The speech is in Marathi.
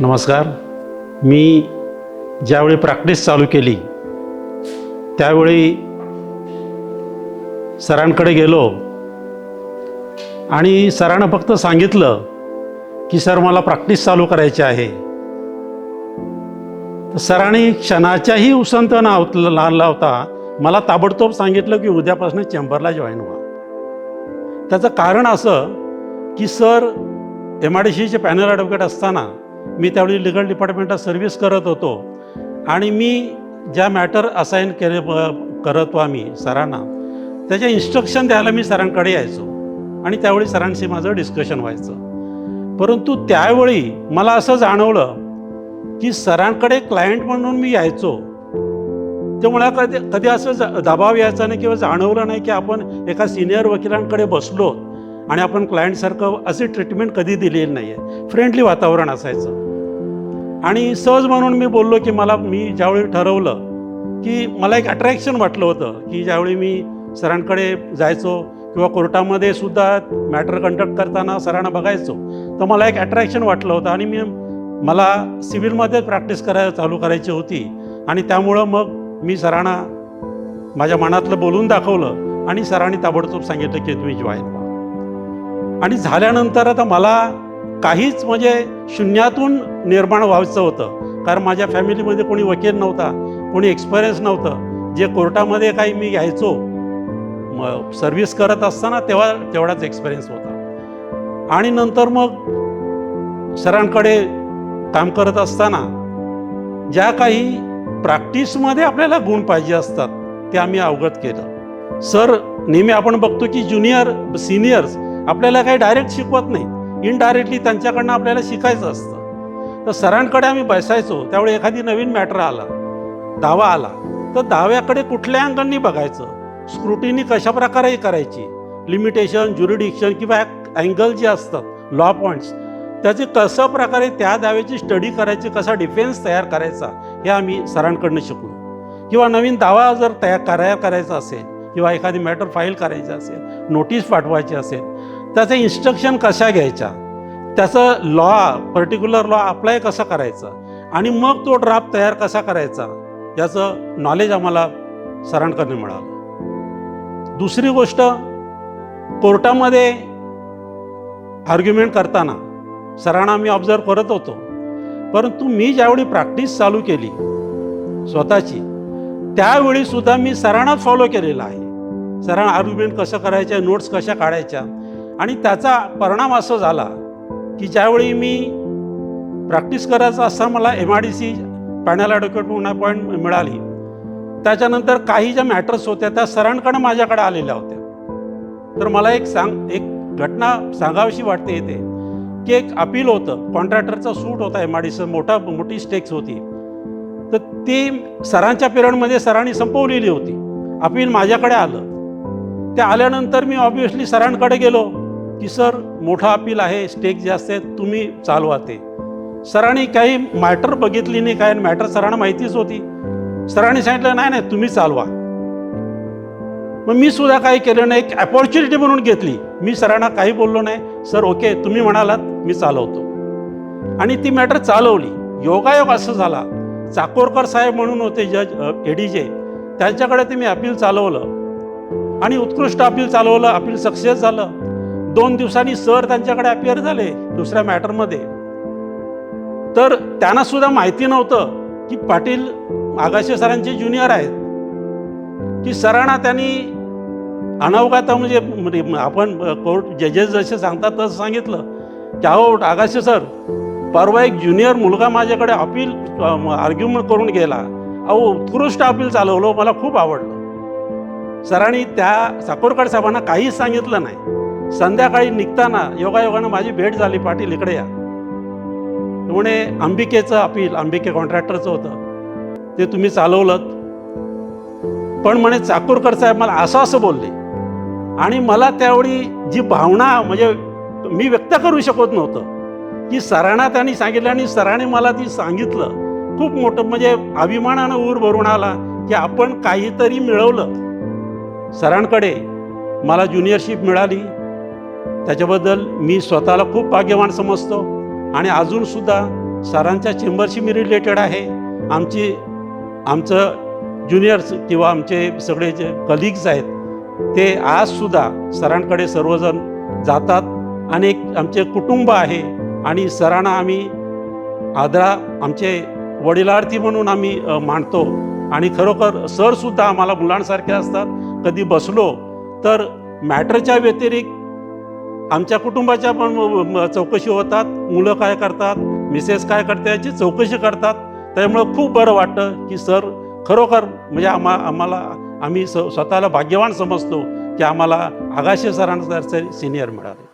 नमस्कार. मी ज्यावेळी प्रॅक्टिस चालू केली त्यावेळी सरांकडे गेलो आणि सरानं फक्त सांगितलं की सर मला प्रॅक्टिस चालू करायची आहे. सरांनी क्षणाच्याही उसंत नाव लावला होता मला ताबडतोब सांगितलं की उद्यापासून चेंबरला जॉईन व्हा. त्याचं कारण असं की सर एम आय डी सीचे पॅनल ॲडव्होकेट असताना मी त्यावेळी लिगल डिपार्टमेंटात सर्व्हिस करत होतो. आणि मी ज्या मॅटर असाईन केले करतो आम्ही सरांना त्याचे इन्स्ट्रक्शन द्यायला मी सरांकडे यायचो. आणि त्यावेळी सरांशी माझं डिस्कशन व्हायचं. परंतु त्यावेळी मला असं जाणवलं की सरांकडे क्लायंट म्हणून मी यायचो. ते मला कधी कधी असं दबाव यायचा नाही किंवा जाणवलं नाही की आपण एका सिनियर वकिलांकडे बसलो. आणि आपण क्लायंटसारखं अशी ट्रीटमेंट कधी दिलेली नाही आहे फ्रेंडली वातावरण असायचं. आणि सहज म्हणून मी बोललो की मला मी ज्यावेळी ठरवलं की मला एक अट्रॅक्शन वाटलं होतं की ज्यावेळी मी सरांकडे जायचो किंवा कोर्टामध्ये सुद्धा मॅटर कंडक्ट करताना सरांना बघायचो तर मला एक अट्रॅक्शन वाटलं होतं. आणि मी मला सिव्हिलमध्ये प्रॅक्टिस करायला चालू करायची होती. आणि त्यामुळं मग मी सरांना माझ्या मनातलं बोलून दाखवलं आणि सरांनी ताबडतोब सांगितलं की तुम्ही जॉईन व्हा. आणि झाल्यानंतर आता मला काहीच म्हणजे शून्यातून निर्माण व्हायचं होतं. कारण माझ्या फॅमिलीमध्ये कोणी वकील नव्हता कोणी एक्सपिरियन्स नव्हतं. जे कोर्टामध्ये काही मी घ्यायचो मग सर्व्हिस करत असताना तेव्हा तेवढाच एक्सपिरियन्स होता. आणि नंतर मग सरांकडे काम करत असताना ज्या काही प्रॅक्टिसमध्ये आपल्याला गुण पाहिजे असतात ते आम्ही अवगत केलं. सर नेहमी आपण बघतो की ज्युनियर सिनियर्स आपल्याला काही डायरेक्ट शिकवत नाही. इनडायरेक्टली त्यांच्याकडनं आपल्याला शिकायचं असतं. तर सरांकडे आम्ही बसायचो. त्यावेळी एखादी नवीन मॅटर आला. दावा आला. तर दाव्याकडे कुठल्या अंगांनी बघायचं? स्क्रुटिनी कशा प्रकारे करायची? लिमिटेशन ज्युरिडिक्शन किंवा अँगल जे असतात लॉ पॉईंट्स त्याचे कसं प्रकारे त्या दाव्याची स्टडी करायची कसा डिफेन्स तयार करायचा हे आम्ही सरांकडनं शिकलो. किंवा नवीन दावा जर तयार कराया करायचा असेल किंवा एखादी मॅटर फाईल करायची असेल नोटीस पाठवायची असेल त्याचं इन्स्ट्रक्शन कशा घ्यायच्या? त्याचं लॉ पर्टिक्युलर लॉ अप्लाय कसा करायचा? आणि मग तो ड्राफ्ट तयार कसा करायचा? याचं नॉलेज आम्हाला सरांकडनं मिळालं. दुसरी गोष्ट कोर्टामध्ये आर्ग्युमेंट करताना सरांना मी ऑब्झर्व करत होतो. परंतु मी ज्यावेळी प्रॅक्टिस चालू केली स्वतःची त्यावेळी सुद्धा मी सरांनाच फॉलो केलेला आहे. सरांना आर्ग्युमेंट कसं करायच्या नोट्स कशा काढायच्या? आणि त्याचा परिणाम असं झाला की ज्यावेळी मी प्रॅक्टिस करायचं असताना मला M I D C panel advocate म्हणून अपॉइंट मिळाली. त्याच्यानंतर काही ज्या मॅटर्स होत्या त्या सरांकडे माझ्याकडे आलेल्या होत्या. तर मला एक सांग एक घटना सांगावीशी वाटते येते की एक अपील होतं. कॉन्ट्रॅक्टरचा सूट होता एम आय डी सी मोठा मोठी स्टेक्स होती. तर ती सरांच्या पिरियडमध्ये सरांनी संपवलेली होती. अपील माझ्याकडे आलं. ते आल्यानंतर मी ऑब्विसली सरांकडे गेलो. की सर मोठा अपील आहे स्टेक जे असते तुम्ही चालवा ते. सरांनी काही मॅटर बघितली नाही काय मॅटर सरांना माहितीच होती. सरांनी सांगितलं नाही नाही तुम्ही चालवा. मग मी सुद्धा काही केलं नाही एक अपॉर्च्युनिटी म्हणून घेतली. मी सरांना काही बोललो नाही. सर ओके तुम्ही म्हणालात मी चालवतो. आणि ती मॅटर चालवली. योगायोग असं झाला. चाकोरकर साहेब म्हणून होते जज एडीजे त्यांच्याकडे ते मी अपील चालवलं. आणि उत्कृष्ट अपील चालवलं. अपील सक्सेस झालं. दोन दिवसांनी सर त्यांच्याकडे अपिअर झाले दुसऱ्या मॅटरमध्ये तर त्यांना सुद्धा माहिती नव्हतं की पाटील आगाशे सरांचे ज्युनियर आहेत. की सरांना त्यांनी अनावघात म्हणजे म्हणजे आपण कोर्ट जजेस जसे सांगतात तसं सांगितलं. की अहो आगाशे सर परवा एक ज्युनियर मुलगा माझ्याकडे अपील आर्ग्युमेंट करून गेला. अहो उत्कृष्ट अपील चालवलं मला खूप आवडलं. सरांनी त्या साकोरकर साहेबांना काहीच सांगितलं नाही. संध्याकाळी निघताना योगायोगानं माझी भेट झाली पाटील इकडे या. म्हणे अंबिकेचं अपील अंबिके कॉन्ट्रॅक्टरचं होतं. ते तुम्ही चालवलं पण म्हणे चाकूरकर साहेब मला असं असं बोलले. आणि मला त्यावेळी जी भावना म्हणजे मी व्यक्त करू शकत नव्हतं. की सरांना त्यांनी सांगितलं आणि सरांनी मला ती सांगितलं. खूप मोठं म्हणजे अभिमानानं ऊर भरून आला की आपण काहीतरी मिळवलं. सरांकडे मला ज्युनियरशिप मिळाली. त्याच्याबद्दल मी स्वतःला खूप भाग्यवान समजतो. आणि अजूनसुद्धा सरांच्या चेंबरशी मी रिलेटेड आहे. आमची आमचं ज्युनियर्स किंवा आमचे सगळे जे कलिग्स आहेत ते आजसुद्धा सरांकडे सर्वजण जातात. आणि एक आमचे कुटुंब आहे आणि सरांना आम्ही आदरा आमचे वडिलार्थी म्हणून आम्ही मांडतो मानतो. आणि खरोखर सरसुद्धा आम्हाला मुलांसारखे असतात. कधी बसलो तर मॅटरच्या व्यतिरिक्त आमच्या कुटुंबाच्या पण चौकशी होतात मुलं काय करतात मिसेस काय करते याची चौकशी करतात. त्यामुळं खूप बरं वाटतं की सर खरोखर म्हणजे आम्हा आम्हाला आम्ही स स्वतःला भाग्यवान समजतो की आम्हाला आगाशे सरांसारखे सिनियर मिळाले.